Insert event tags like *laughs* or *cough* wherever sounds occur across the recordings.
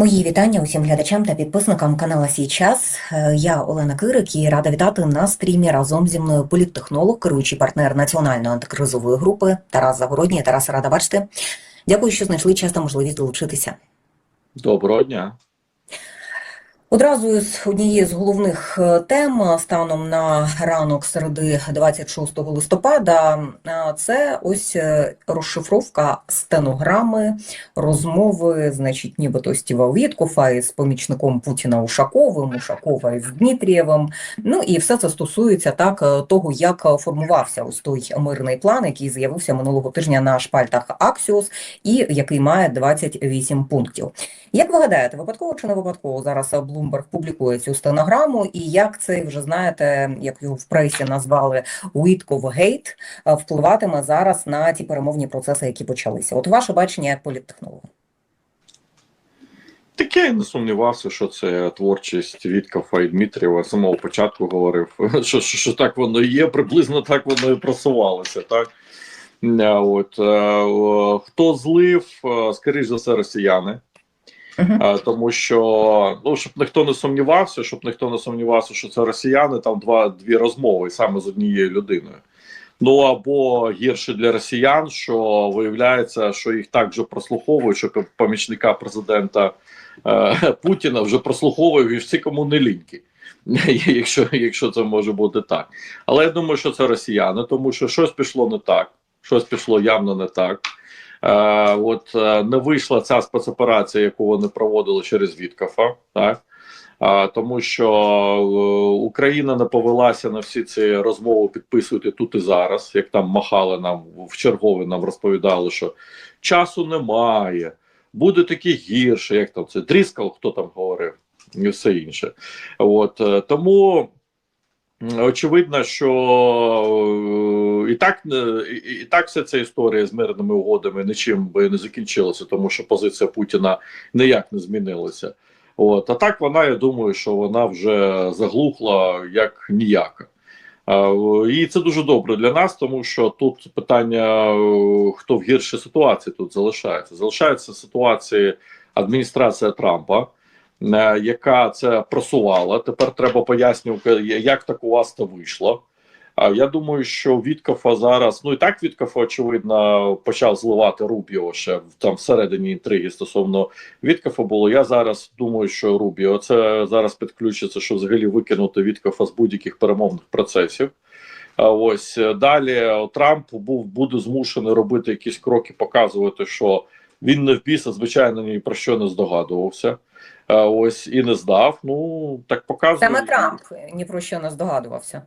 Мої вітання усім глядачам та підписникам канала Сій час. Е, Я Олена Кирик і рада вітати на стрімі разом зі мною політтехнолог, керуючий партнер національної антикризової групи Тарас Загородній. Тарас, рада бачити. Дякую, що знайшли час та можливість долучитися. Доброго дня. Одразу з однієї з головних е, тем станом на ранок середи 26 листопада е, це ось е, розшифровка стенограми розмови, значить, нібито Стіва Віткофа із помічником Путіна Ушаковим, Ушакова із Дмитрієвим. Ну і все це стосується так е, того, як формувався ось той мирний план, який з'явився минулого тижня на шпальтах Axios і який має 28 пунктів. Як ви гадаєте, випадково чи не випадково зараз Bloomberg публікує цю стенограму, і як цей вже знаєте, як його в пресі назвали Уітков Гейт, впливатиме зараз на ті перемовні процеси, які почалися? От ваше бачення як політтехнолога. Так я і не сумнівався, що це творчість Віткафа і Дмитрієва. З самого початку говорив, *laughs* що, що, що так воно є, приблизно так воно і просувалося. Так? Е, От, е, хто злив, е, скоріш за все, росіяни. Е, Тому що ну щоб ніхто не сумнівався, щоб ніхто не сумнівався, що це росіяни, там два дві розмови саме з однією людиною. Ну або гірше для росіян, що виявляється, що їх так же прослуховують, що помічника президента е, Путіна вже прослуховують і всі кому не ліньки. *laughs* Якщо, якщо це може бути так. Але я думаю, що це росіяни, тому що щось пішло не так, щось пішло явно не так. Е, от е, не вийшла ця спецоперація, яку вони проводили через Віткафа, так а, тому що е, Україна не повелася на всі ці розмови підписуйте тут і зараз, як там махали нам в чергове, нам розповідали, що часу немає, буде таке гірше, як там це Дріскал, хто там говорив, і все інше. От е, тому. Очевидно, що е, і так не- і, так вся ця історія з мирними угодами нічим би не закінчилася, тому що позиція Путіна ніяк не змінилася. От а так вона, я думаю, що вона вже заглухла як ніяка. І це дуже добре для нас, тому що тут питання, е, хто в гіршій ситуації тут залишається. Залишається ситуація адміністрація Трампа, е, яка це просувала. Тепер треба пояснювати, як так у вас це вийшло. Я думаю, що Віткафа зараз, ну і так Віткафа, очевидно, почав зливати Рубіо ще там всередині інтриги стосовно Віткафа було. Я зараз думаю, що Рубіо це зараз підключиться, що взагалі викинути Віткафа з будь-яких перемовних процесів. Ось е, далі е, Трамп був буде змушений робити якісь кроки, показувати, що він не в біса, звичайно, ні про що не здогадувався. Ось і не здав. Ну так показує Саме Трамп ні про що не здогадувався.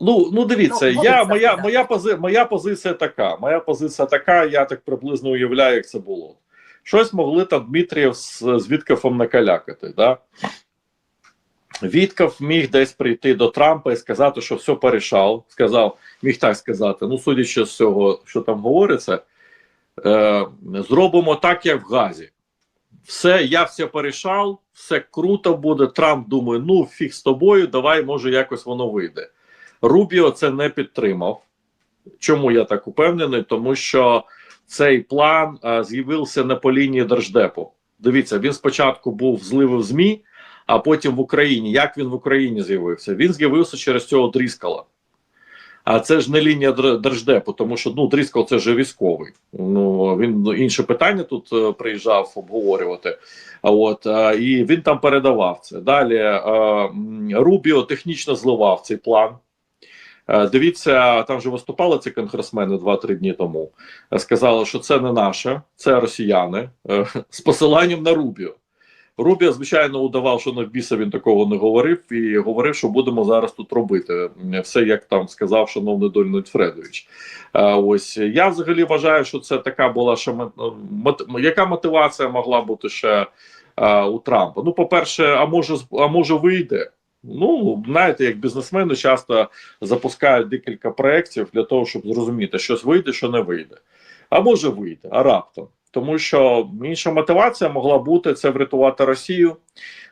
Ну, ну дивіться, Ну, я моя, так. моя, пози, моя позиція така. Моя позиція така, я так приблизно уявляю, як це було. Щось могли там Дмитрієв з, з Віткафом накалякати. Да? Вітков міг десь прийти до Трампа і сказати, що все порішав. Сказав, міг так сказати. Ну, судячи з цього, що там говориться, е, зробимо так, як в Газі. Все, я все порішав, все круто буде. Трамп думає, ну фіг з тобою, давай, може, якось воно вийде. Рубіо це не підтримав. Чому я так упевнений? Тому що цей план а, з'явився не по лінії Держдепу. Дивіться, він спочатку був зливи в ЗМІ, а потім в Україні. Як він в Україні з'явився? Він з'явився через цього Дріскала. А це ж не лінія Держдепу, тому що ну Дріскал це ж військовий. Ну він інше питання тут е, приїжджав обговорювати. А от е, і він там передавав це. Далі е, Рубіо технічно зливав цей план. Дивіться, там же виступали ці конгресмени 2-3 дні тому. Сказали, що це не наше, це росіяни з посиланням на Рубіо. Рубіо, звичайно, удавав, що на біса він такого не говорив, і говорив, що будемо зараз тут робити. Все як там сказав шановний Дольнут Фредович. Ось я взагалі вважаю, що це така була мет- яка мотивація могла бути ще у Трампа. Ну, по-перше, а може, а може вийде. Ну, знаєте, як бізнесмени часто запускають декілька проєктів для того, щоб зрозуміти, щось вийде, що не вийде. А може вийде, а раптом. Тому що інша мотивація могла бути це врятувати Росію,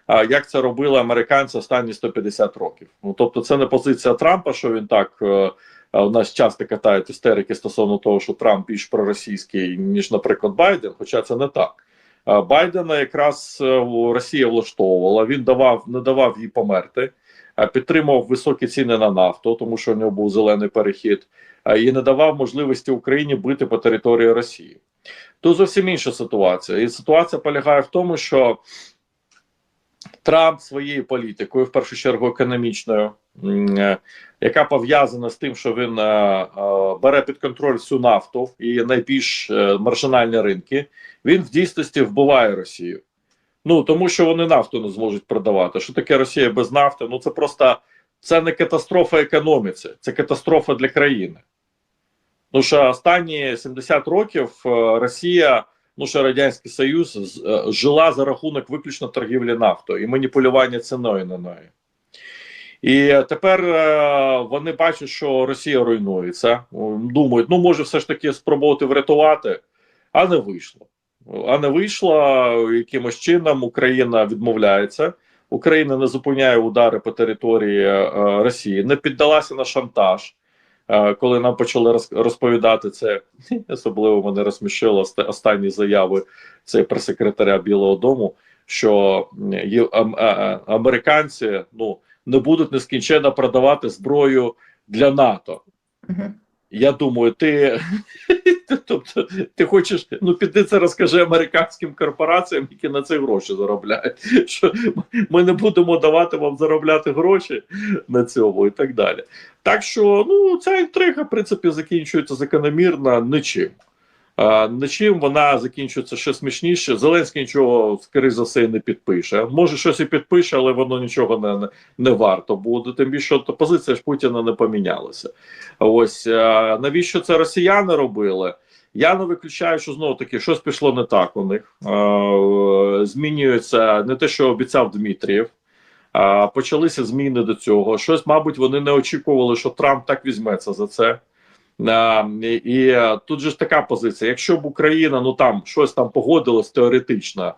як це робили американці останні 150 років. Ну тобто, це не позиція Трампа, що він так е, е, у нас часто катають істерики стосовно того, що Трамп більш проросійський, ніж, наприклад, Байден, хоча це не так. Байдена якраз е, Росія влаштовувала. Він давав не давав їй померти, підтримав високі ціни на нафту, тому що у нього був зелений перехід, і не давав можливості Україні бити по території Росії. Тут зовсім інша ситуація. І ситуація полягає в тому, що Трамп своєю політикою, в першу чергу економічною, е, яка пов'язана з тим, що він е, е, бере під контроль всю нафту і найбільш маржинальні ринки, він в дійсності вбиває Росію. Ну тому що вони нафту не зможуть продавати. Що таке Росія без нафти? Ну це просто це не катастрофа економіці, це катастрофа для країни. Ну що останні 70 років е, Росія, ну що Радянський Союз е, жила за рахунок виключно торгівлі нафтою і маніпулювання ціною на неї. І тепер е, вони бачать, що Росія руйнується. Думають, ну може все ж таки спробувати врятувати, а не вийшло. А не вийшло якимось чином. Україна відмовляється. Україна не зупиняє удари по території Росії, не піддалася на шантаж. Е, Коли нам почали розповідати це, *laughs* особливо мене розсмішило останні заяви цей прес-секретаря Білого Дому, що а- а- американці ну не будуть нескінченно продавати зброю для НАТО. Я думаю, ти *laughs* тобто ти хочеш, ну піди це розкажи американським корпораціям, які на це гроші заробляють. *laughs* Що ми не будемо давати вам заробляти гроші на цьому і так далі. Так що ну ця інтрига, в принципі, закінчується закономірно нічим. А, нічим вона закінчується ще смішніше. Зеленський нічого, скоріше за все, не підпише. Може, щось і підпише, але воно нічого не, не, варто буде. Тим більше що позиція ж Путіна не помінялася. Ось навіщо це росіяни робили? Я не виключаю, що знову таки щось пішло не так у них. Е, змінюється не те, що обіцяв Дмитрієв. Почалися зміни до цього. Щось, мабуть, вони не очікували, що Трамп так візьметься за це. І, е, тут же ж така позиція: якщо б Україна ну там щось там погодилось теоретично,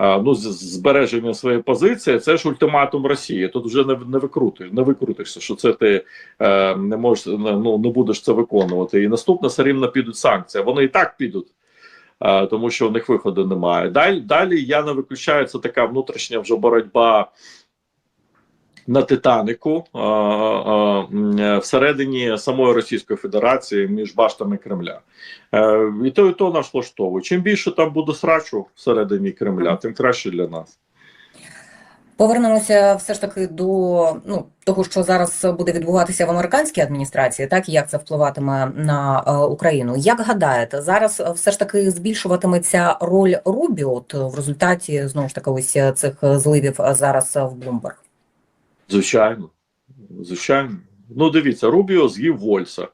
ну з збереженням своєї позиції, це ж ультиматум Росії. Тут вже не, не викрути, не викрутишся, що це ти е, не можеш ну не будеш це виконувати. І наступне все рівно підуть санкції. Вони і так підуть. е, Тому що в них виходу немає. Далі, далі я не виключаю це така внутрішня вже боротьба на Титанику а, а, всередині самої Російської Федерації між баштами Кремля. Е, і то, і то нас влаштовує. Чим більше там буде срачу всередині Кремля, тим краще для нас. Повернемося все ж таки до ну, того, що зараз буде відбуватися в американській адміністрації, так і як це впливатиме на е, Україну. Як гадаєте, зараз е, все ж таки збільшуватиметься роль Рубіо от в результаті знову ж таки ось е, цих зливів е, зараз е, в Блумберг? Звичайно. Звичайно. Ну, дивіться, Рубіо з'їв Вольса.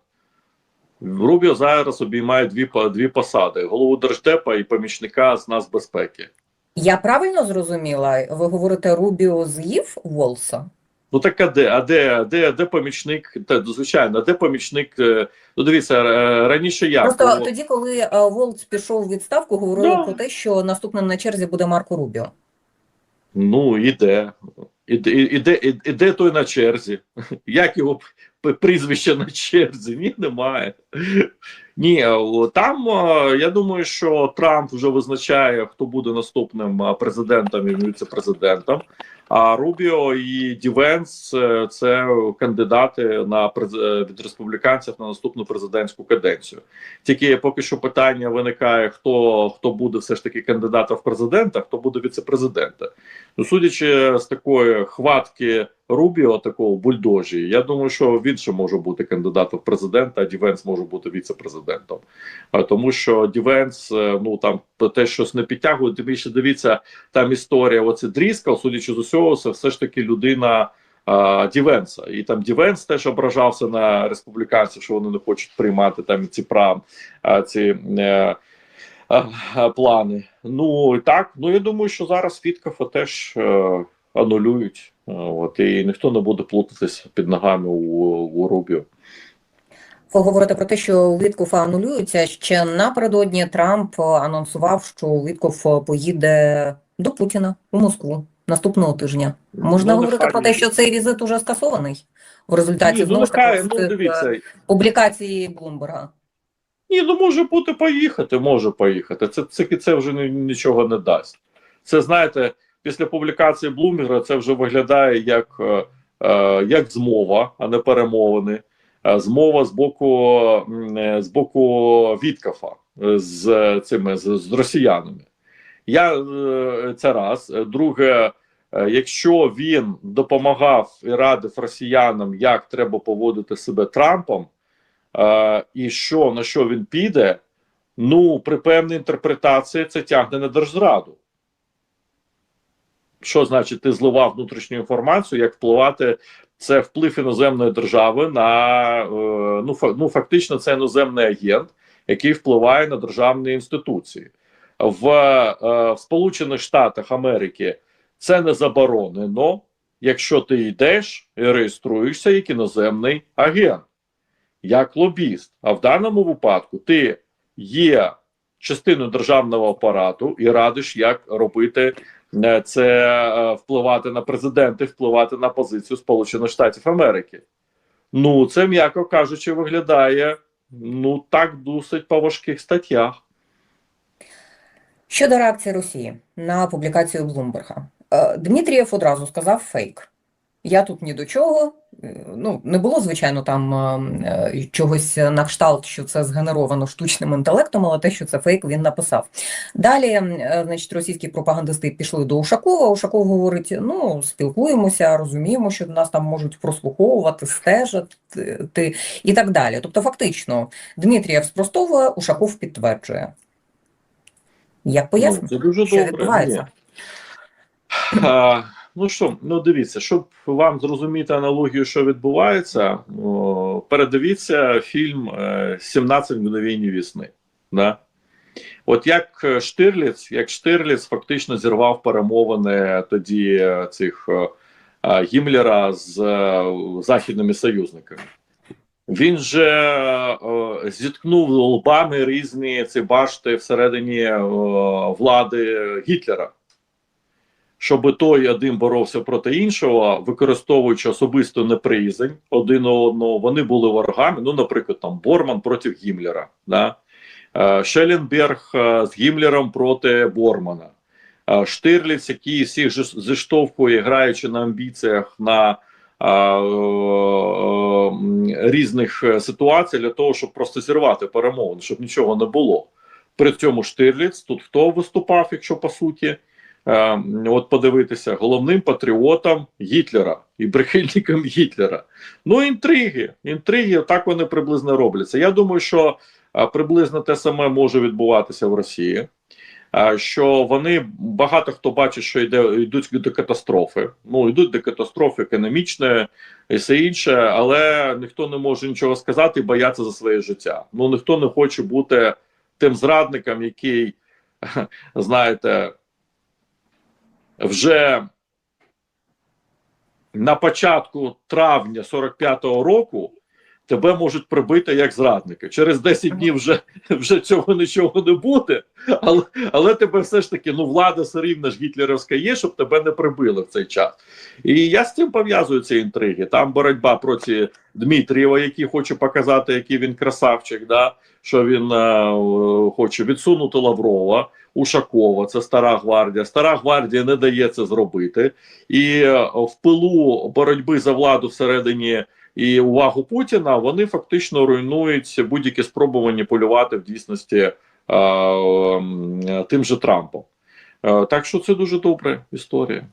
Рубіо зараз обіймає дві, дві посади: голову держдепа і помічника з нацбезпеки. Я правильно зрозуміла? Ви говорите, Рубіо з'їв Волса? Ну так а де? А де, а де, де помічник? Та, звичайно, а де помічник? е, Ну, дивіться, е, раніше як? Просто було? тоді, коли е, Волц пішов у відставку, говорили Да. про те, що наступним на черзі буде Марко Рубіо. Ну, іде. Іде, іде, і де той на черзі. *laughs* Як його прізвище на черзі? Ні, немає. Ні, там е, я думаю, що Трамп вже визначає, хто буде наступним е, президентом і віце-президентом. А Рубіо і Дівенс е, це кандидати на е, від республіканців на наступну президентську каденцію. Тільки поки що питання виникає: хто хто буде все ж таки кандидатом в президента, хто буде віце-президента. Ну, судячи з такої хватки Рубіо, такого бульдожі, я думаю, що він ще може бути кандидатом в президента, а Дівенс може бути віце-президентом. Тому що Дівенс, е, ну там те щось не підтягує. Тим більше дивіться, там історія. Оце Дріскал, судячи з усього, це все ж таки людина. Дівенса, і там Дівенс теж ображався на республіканців, що вони не хочуть приймати там ці прав, ці е, а, а, плани. Ну і так, ну я думаю, що зараз Фіткафа теж е, анулюють. От і ніхто не буде плутатись під ногами у, у. Ви говорите про те, що Вітков анулюється. Ще напередодні Трамп анонсував, що Вітков поїде до Путіна у Москву наступного тижня. Можна Ну, говорити про те, що цей візит уже скасований в результаті Ні, ну знову ж таки ну е, публікації Блумберга. Ні, ну може бути поїхати, може поїхати. Це це, це вже нічого не дасть. Це знаєте, після публікації Блумінгера це вже виглядає як, е, е, як змова, а не перемовини. Е, Змова з боку з боку Віткафа з цими з, з росіянами. Я це раз. Друге, якщо він допомагав і радив росіянам, як треба поводити себе Трампом, і що на що він піде, ну при певній інтерпретації це тягне на держзраду. Що значить, ти зливав внутрішню інформацію, як впливати це вплив іноземної держави на е, ну, ну фактично, це іноземний агент, який впливає на державні інституції в, е, в Сполучених Штатах Америки. Це не заборонено, якщо ти йдеш і реєструєшся як іноземний агент, як лобіст. А в даному випадку ти є частиною державного апарату і радиш, як робити це е, впливати на президента, впливати на позицію Сполучених Штатів Америки. Ну, це, м'яко кажучи, виглядає ну так досить по важких статтях. Щодо реакції Росії на публікацію Блумберга, Е, Дмитрієв одразу сказав фейк. Я тут ні до чого. Ну, не було, звичайно, там е, е, чогось на кшталт, що це згенеровано штучним інтелектом, але те, що це фейк, він написав. Далі, е, значить, російські пропагандисти пішли до Ушакова. Ушаков говорить: ну, спілкуємося, розуміємо, що нас там можуть прослуховувати, стежити і так далі. Тобто, фактично, Дмитрієв спростовує, Ушаков підтверджує. Як пояснити? Ну, що добре. відбувається? Ні. Ну що, ну дивіться, щоб вам зрозуміти аналогію, що відбувається, о, передивіться фільм е, «17 мгновень весни. Да? От як е, Штирліц, як Штирліц фактично зірвав перемовини тоді е, цих е, е, Гімлера з е, західними союзниками. Він же е, зіткнув лбами різні ці башти всередині е, влади Гітлера. Щоб той один боровся проти іншого, використовуючи особисту неприязнь один одного, вони були ворогами. Ну, наприклад, там Борман проти Гімлера, да? Е, Шелленберг е, з Гімлером проти Бормана, Е, Штирліц, який всіх зіштовхує, граючи на амбіціях на м, різних ситуацій для того, щоб просто зірвати перемовини, щоб нічого не було. При цьому Штирліц тут хто виступав, якщо по суті, е, от подивитися, головним патріотом Гітлера і прихильником Гітлера. Ну, інтриги, інтриги, так вони приблизно робляться. Я думаю, що е, приблизно те саме може відбуватися в Росії. е, Що вони багато хто бачить, що йде йдуть до катастрофи. Ну йдуть до катастрофи економічної і все інше, але ніхто не може нічого сказати і бояться за своє життя. Ну ніхто не хоче бути тим зрадником, який, *laughs* знаєте, вже на початку травня 45-го року тебе можуть прибити як зрадника. Через 10 днів вже, вже цього нічого не буде, але, але тебе все ж таки, ну, влада все рівно ж гітлерівська є, щоб тебе не прибили в цей час. І я з цим пов'язую ці інтриги. Там боротьба проти Дмитрієва, який хоче показати, який він красавчик, да? що він е, хоче відсунути Лаврова. Ушакова, це стара гвардія. Стара гвардія не дає це зробити, і е, в пилу боротьби за владу всередині і увагу Путіна вони фактично руйнують будь-які спроби маніпулювати в дійсності е, тим же Трампом. Е, так що це дуже добра історія.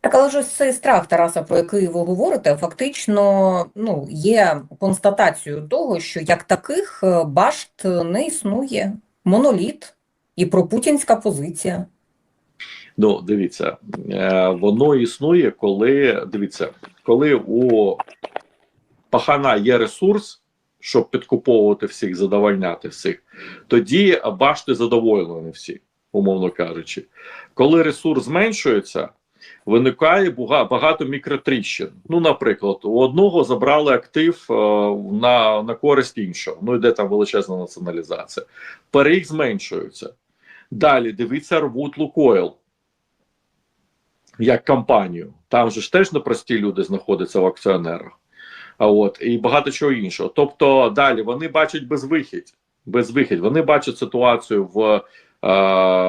Так, але ж ось цей страх Тараса, про який ви говорите, фактично ну, є констатацією того, що як таких е, башт не існує. Моноліт і пропутінська позиція. Ну, дивіться, е, воно існує, коли дивіться, коли у пахана є ресурс, щоб підкуповувати всіх, задовольняти всіх, тоді башти задоволені всі, умовно кажучи. Коли ресурс зменшується, виникає багато мікротріщин. Ну, наприклад, у одного забрали актив е, на, на користь іншого. Ну, йде там величезна націоналізація. Переїх зменшуються. Далі дивіться, рвуть Лукойл як компанію. Там же ж теж непрості люди знаходяться в акціонерах. А от і багато чого іншого. Тобто далі вони бачать безвихідь. безвихідь. Вони бачать ситуацію в, е,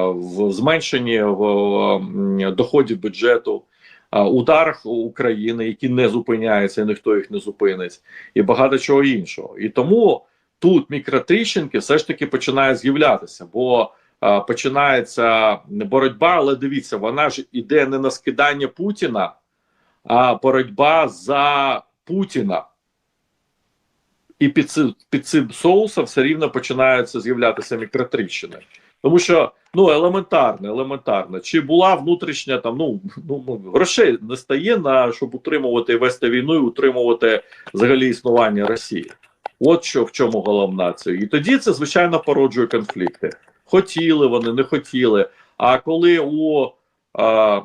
в зменшенні в, доходів бюджету, е, ударах України, які не зупиняються, і ніхто їх не зупинить, і багато чого іншого. І тому тут мікротріщинки все ж таки починає з'являтися, бо починається боротьба, але дивіться, вона ж іде не на скидання Путіна, а боротьба за Путіна. І під цим, під цим соусом все рівно починаються з'являтися мікротріщини. Тому що ну елементарно, елементарно, чи була внутрішня там, ну ну грошей не стає на щоб утримувати вести війну і утримувати взагалі існування Росії. От що в чому головна це. І тоді це звичайно породжує конфлікти. Хотіли вони, не хотіли. А коли у, а,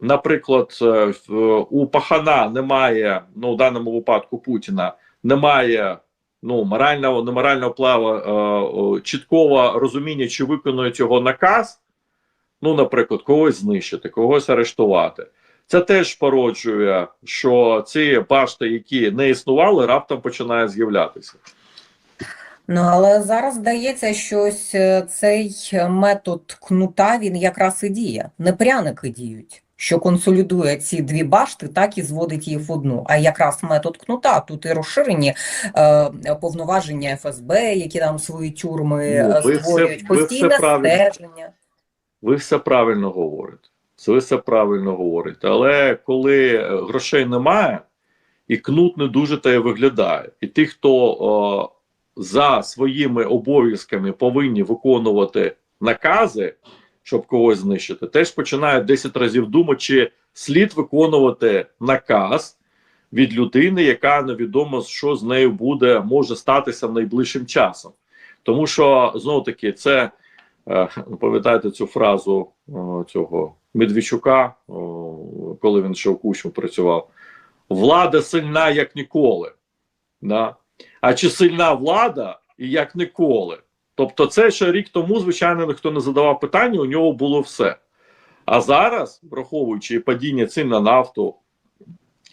наприклад, е, у Пахана немає, ну в даному випадку Путіна, немає ну морального, не морального плава, е, чіткого розуміння, чи виконують його наказ, ну, наприклад, когось знищити, когось арештувати. Це теж породжує, що ці башти, які не існували, раптом починають з'являтися. Ну, але зараз здається, що ось е, цей метод кнута, він якраз і діє. Не пряники діють, що консолідує ці дві башти, так і зводить їх в одну. А якраз метод кнута, тут і розширені е, повноваження ФСБ, які там свої тюрми Ну, е, створюють, все постійне стеження. Ви все правильно говорите. Ви все правильно говорите. Але коли е, грошей немає, і кнут не дуже та й виглядає. І ті, хто о, за своїми обов'язками повинні виконувати накази, щоб когось знищити, теж починають 10 разів думати, чи слід виконувати наказ від людини, яка невідомо, що з нею буде, може статися найближчим часом. Тому що знову таки це. Е, Пам'ятаєте цю фразу цього Медведчука, коли він ще у Кучму працював: влада сильна як ніколи. Да? А чи сильна влада і як ніколи? Тобто, це ще рік тому, звичайно, ніхто не задавав питання, у нього було все. А зараз, враховуючи падіння цін на нафту,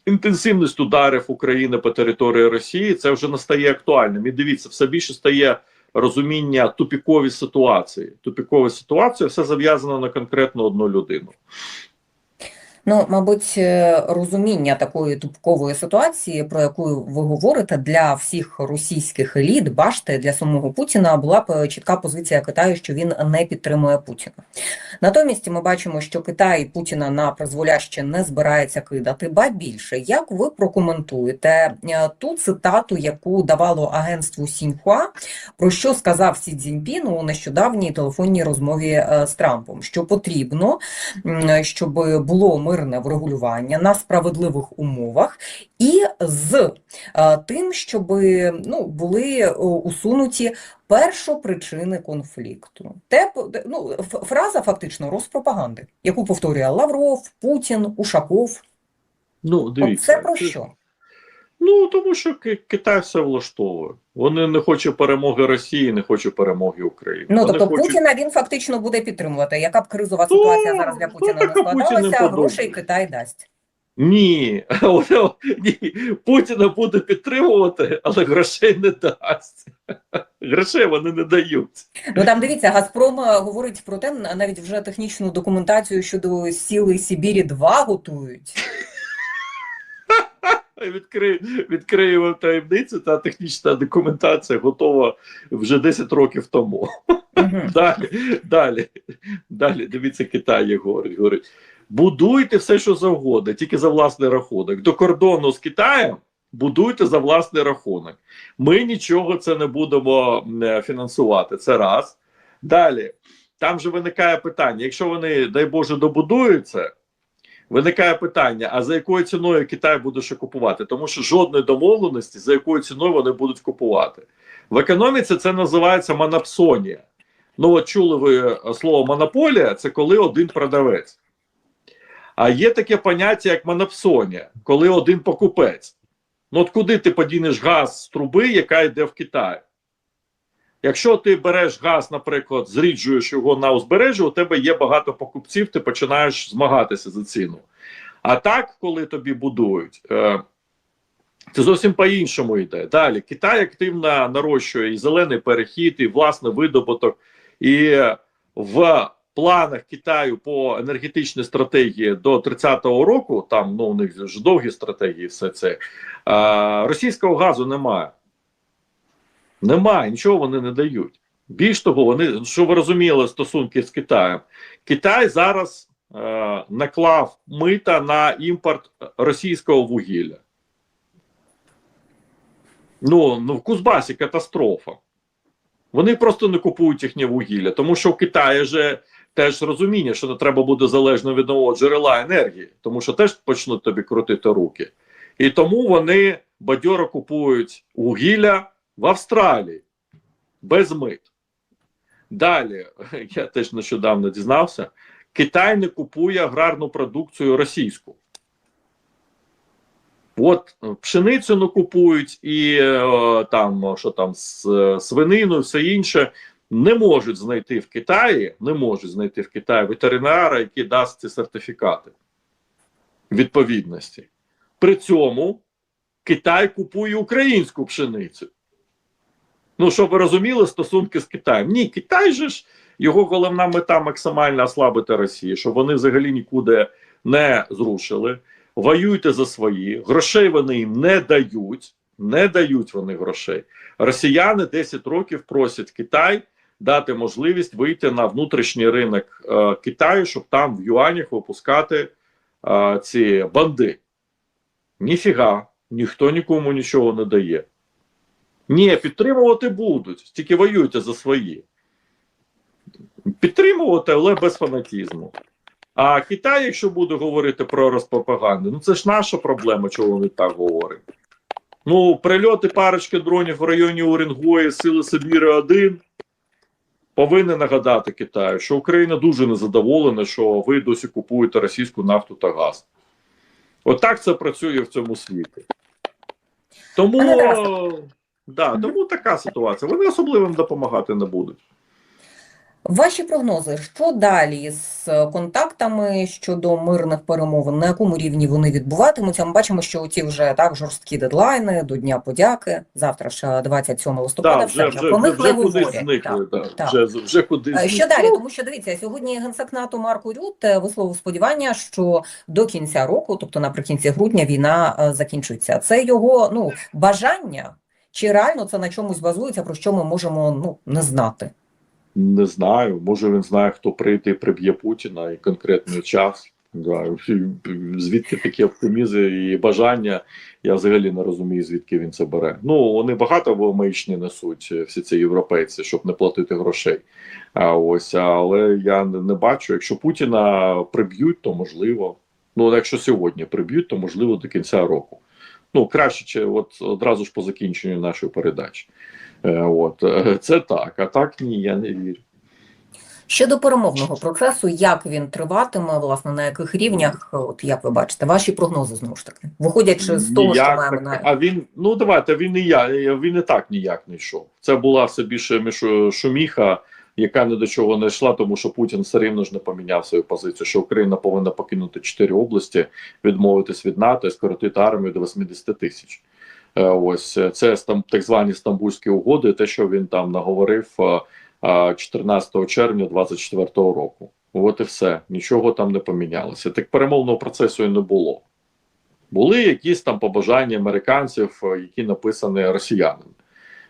інтенсивність ударів України по території Росії, це вже не стає актуальним. І дивіться, все більше стає розуміння тупікові ситуації. Тупікові ситуації все зав'язано на конкретну одну людину. Ну, мабуть, е, розуміння такої тупкової ситуації, про яку ви говорите, для всіх російських еліт, бачите, для самого Путіна була б чітка позиція Китаю, що він не підтримує Путіна. Натомість ми бачимо, що Китай Путіна на призволяще не збирається кидати. Ба більше, як ви прокоментуєте е, ту цитату, яку давало агентству Сіньхуа, про що сказав Сі Цзіньпін у нещодавній телефонній розмові е, з Трампом, що потрібно, щоб було мирне врегулювання на справедливих умовах, і з е, тим, щоб ну, були е, усунуті першопричини конфлікту. Те, ну, фраза фактично розпропаганди, яку повторює Лавров, Путін, Ушаков. Ну, От дивіться, це про що? Ну тому що Китай все влаштовує. Вони не хочуть перемоги Росії, не хочуть перемоги України. Ну, Вони тобто хочуть... Путіна він фактично буде підтримувати. Яка б кризова Ну, ситуація зараз для ну, Путіна не складалася, грошей Китай дасть. Ні, *laughs* ні, Путіна буде підтримувати, але грошей не дасть. *laughs* Грошей вони не дають. Ну там дивіться, Газпром е, говорить про те, навіть вже технічну документацію щодо сіли Сибірі 2 готують. Відкрию, відкрию вам таємницю, та технічна документація готова вже 10 років тому. *laughs* Далі, далі, далі. Дивіться, Китай говорить. Говорить, будуйте все, що завгодно, тільки за власний рахунок. До кордону з Китаєм будуйте за власний рахунок. Ми нічого це не будемо е, фінансувати. Це раз. Далі, там же виникає питання: якщо вони, дай Боже, добудуються. Виникає питання: а за якою ціною Китай буде ще купувати? Тому що жодної домовленості, за якою ціною вони будуть купувати. В економіці це називається монопсонія. Ну, от чули ви е, слово монополія, це коли один продавець. А є таке поняття, як монопсонія, коли один покупець. Ну, от куди ти подінеш газ з труби, яка йде в Китай? Якщо ти береш газ, наприклад, зріджуєш його на узбережжі, у тебе є багато покупців, ти починаєш змагатися за ціну. А так, коли тобі будують, е, Це зовсім по-іншому йде. Далі Китай активно нарощує і зелений перехід, і власне видобуток. І в планах Китаю по енергетичній стратегії до 30-го року, там ну у них вже довгі стратегії, все це російського газу немає. Немає, нічого вони не дають. Більш того, вони, що ви розуміли, стосунки з Китаєм. Китай зараз е, наклав мита на імпорт російського вугілля. Ну, ну в Кузбасі катастрофа. Вони просто не купують їхнє вугілля, тому що в Китаї же теж розуміння, що не треба буде залежно від одного джерела енергії, тому що теж почнуть тобі крутити руки. І тому вони бадьоро купують вугілля в Австралії без мит. Далі, *laughs* я теж нещодавно дізнався, Китай не купує аграрну продукцію російську. От е, пшеницю не купують і е, там, що там, с- свинину, і все інше. Не можуть знайти в Китаї, не можуть знайти в Китаї ветеринара, який дасть ці сертифікати відповідності. При цьому Китай купує українську пшеницю. Ну, щоб ви розуміли стосунки з Китаєм. Ні, Китай же ж його головна мета максимально ослабити Росію, щоб вони взагалі нікуди не зрушили. Воюйте за свої, грошей вони їм не дають, не дають вони грошей. Росіяни 10 років просять Китай дати можливість вийти на внутрішній ринок е, Китаю, щоб там в юанях випускати е, ці банди. Ніфіга, ніхто нікому нічого не дає. Ні, підтримувати будуть, тільки воюйте за свої. Підтримувати, але без фанатізму. А Китай, якщо буде говорити про розпропаганду, ну це ж наша проблема, чого він так говорить. Ну, прильоти парочки дронів в районі Уренгої, сили Сибіри 1 повинен нагадати Китаю, що Україна дуже незадоволена, що ви досі купуєте російську нафту та газ. Отак це працює в цьому світі. Тому. Да, тому така ситуація. Вони особливим допомагати не будуть. Ваші прогнози, що далі з контактами щодо мирних перемовин, на якому рівні вони відбуватимуться? Ми бачимо, що ті вже так жорсткі дедлайни до Дня подяки. Завтра ж 27 листопада. Так, все вже, вже вже, про вже, них кудись говорять. зникли. Так, да, так. Вже, вже кудись Е, Що далі? Тому що дивіться, сьогодні генсек НАТО Марко Рют висловив сподівання, що до кінця року, тобто наприкінці грудня, війна е, закінчиться. Це його ну бажання, чи реально це на чомусь базується, про що ми можемо ну не знати? Не знаю. Може він знає, хто прийде і приб'є Путіна і конкретний час. Звідки такі оптимізи і бажання? Я взагалі не розумію, звідки він це бере. Ну вони багато маячні несуть, е, всі ці європейці, щоб не платити грошей. А ось, але я не бачу. Якщо Путіна приб'ють, то можливо. Ну, якщо сьогодні приб'ють, то можливо до кінця року. Ну, краще, чи от одразу ж по закінченню нашої передачі. Е, От е, це так, а так ні, я не вірю. Щодо перемовного процесу, як він триватиме, власне, на яких рівнях, от як ви бачите, ваші прогнози знову ж таки, виходячи з того, що маємо на А він, ну давайте, він і я, він і так ніяк не йшов. Це була все більше шуміха, яка ні до чого не йшла, тому що Путін все рівно ж не поміняв свою позицію, що Україна повинна покинути чотири області, відмовитись від НАТО і скоротити армію до 80 тисяч. Е, Ось е, це так звані стамбульські угоди, те, що він там наговорив е, е, 14 червня 24 року. От і все, нічого там не помінялося. Так перемовного процесу і не було. Були якісь там побажання американців, які написані росіянами.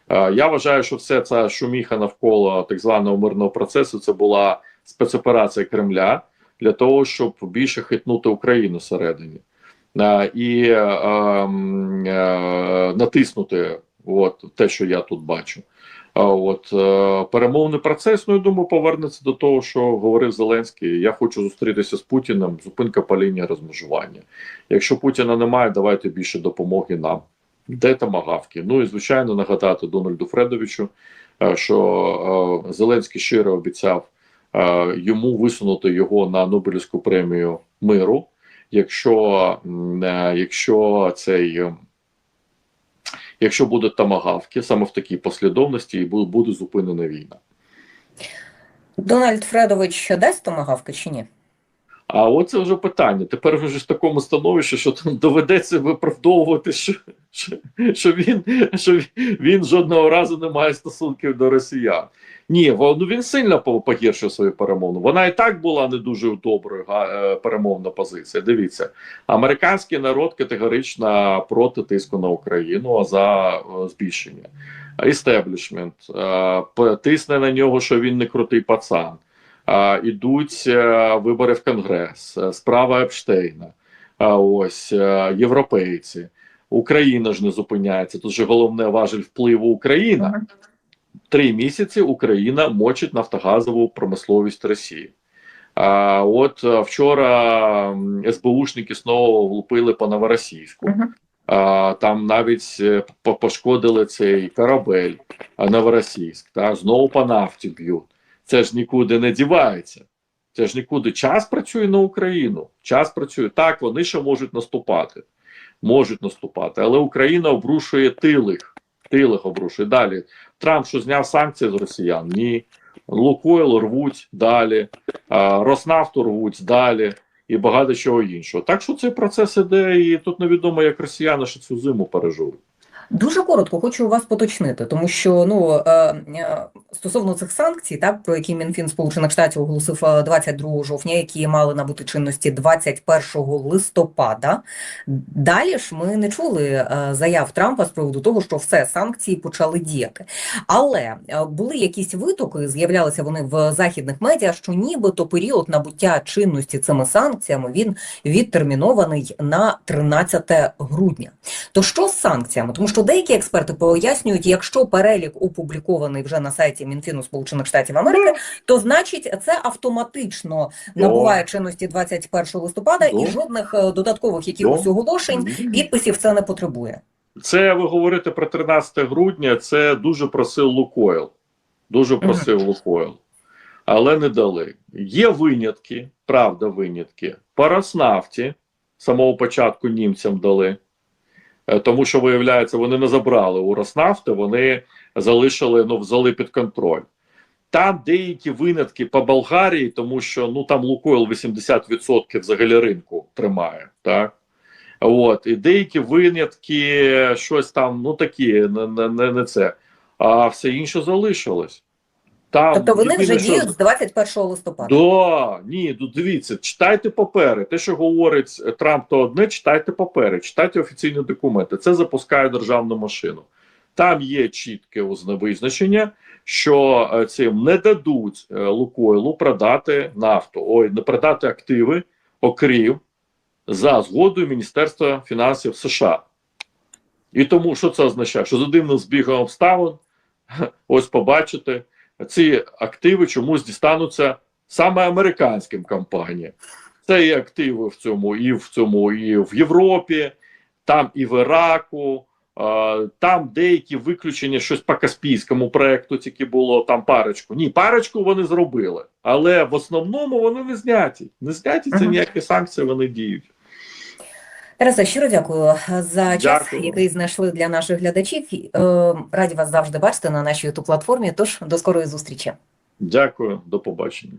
Е, Я вважаю, що все ця шуміха навколо так званого мирного процесу це була спецоперація Кремля для того, щоб більше хитнути Україну всередині Е, і е, е, натиснути от, те, що я тут бачу. От е, перемовний процес, ну я думаю, повернеться до того, що говорив Зеленський. Я хочу зустрітися з Путіним. Зупинка паління розмежування. Якщо Путіна немає, давайте більше допомоги нам. Де тамагавки? Ну і звичайно нагадати Дональду Фредовичу, е, що е, Зеленський щиро обіцяв е, йому висунути його на Нобелівську премію миру, якщо, якщо цей. е, Якщо будуть тамагавки саме в такій послідовності, і буде, зупинена війна. Дональд Фредович дасть томагавки чи ні? А от це вже питання. Тепер вже в такому становищі, що там доведеться виправдовувати, що, що, що, він, що він жодного разу не має стосунків до росіян. Ні, ну він сильно погіршив свою перемовну. Вона і так була не дуже доброю е, перемовна позиція. Дивіться, американський народ категорично проти тиску на Україну а за е, збільшення. Істеблішмент е, тисне на нього, що він не крутий пацан. Ідуть е, вибори в Конгрес, е, справа Епштейна. А ось е, європейці. Україна ж не зупиняється. Тут же головне важель впливу Україна. Три місяці Україна мочить нафтогазову промисловість Росії. А от вчора СБУшники знову влупили по Новоросійську. А, там навіть пошкодили цей корабель Новоросійськ. Та знову по нафті б'ють. Це ж нікуди не дівається. Це ж нікуди. Час працює на Україну. Час працює. Так, вони ще можуть наступати. Можуть наступати, але Україна обрушує тилих. Тилих обрушує. Далі. Трамп, що зняв санкції з росіян? Ні. Лукойл рвуть далі, Роснафту рвуть далі і багато чого іншого. Так що цей процес іде, і тут невідомо, як росіяни ще цю зиму переживуть. Дуже коротко хочу вас поточнити, тому що ну е, е, стосовно цих санкцій, так про які Мінфін Сполучених Штатів оголосив е, 22 жовтня, які мали набути чинності 21 листопада. Далі ж ми не чули е, заяв Трампа з приводу того, що все санкції почали діяти. Але е, були якісь витоки, з'являлися вони в західних медіа, що нібито період набуття чинності цими санкціями він відтермінований на 13 грудня. То що з санкціями? Тому що деякі експерти пояснюють, якщо перелік опублікований вже на сайті Мінфіну Сполучених Штатів Америки, то значить це автоматично набуває чинності 21 листопада, і жодних е, додаткових якихось оголошень, підписів це не потребує. Це ви говорите про 13 грудня. Це дуже просив Лукойл. Дуже просив Лукойл. Але не дали. Є винятки, правда, винятки. По Роснафті з самого початку німцям дали. Е, Тому що, виявляється, вони не забрали у Роснафти, вони залишили, ну, взяли під контроль. Там деякі винятки по Болгарії, тому що ну там Лукойл 80% взагалі ринку тримає. Так? От, і деякі винятки, щось там, ну такі, не, не, не, не це. А все інше залишилось. Там, Тобто вони вже що- діють з 21 листопада. Да, ні, ну дивіться, читайте папери. Те, що говорить Трамп, то одне, читайте папери, читайте офіційні документи. Це запускає державну машину. Там є чітке визначення, що е, цим не дадуть е, Лукойлу продати нафту, ой, не продати активи, окрім за згодою Міністерства фінансів США. І тому що це означає? Що за дивним збігом обставин, *laughs* ось побачите, ці активи чомусь дістануться саме американським компаніям. Це і активи в цьому, і в цьому, і в Європі, там і в Іраку, там деякі виключення, щось по Каспійському проекту тільки було там парочку. Ні, парочку вони зробили, але в основному вони не зняті. Не зняті це ніякі санкції, вони діють. Тарасе, щиро дякую за час, Дякую. який знайшли для наших глядачів. Е, Раді вас завжди бачити на нашій youtube платформі. Тож до скорої зустрічі. Дякую, до побачення.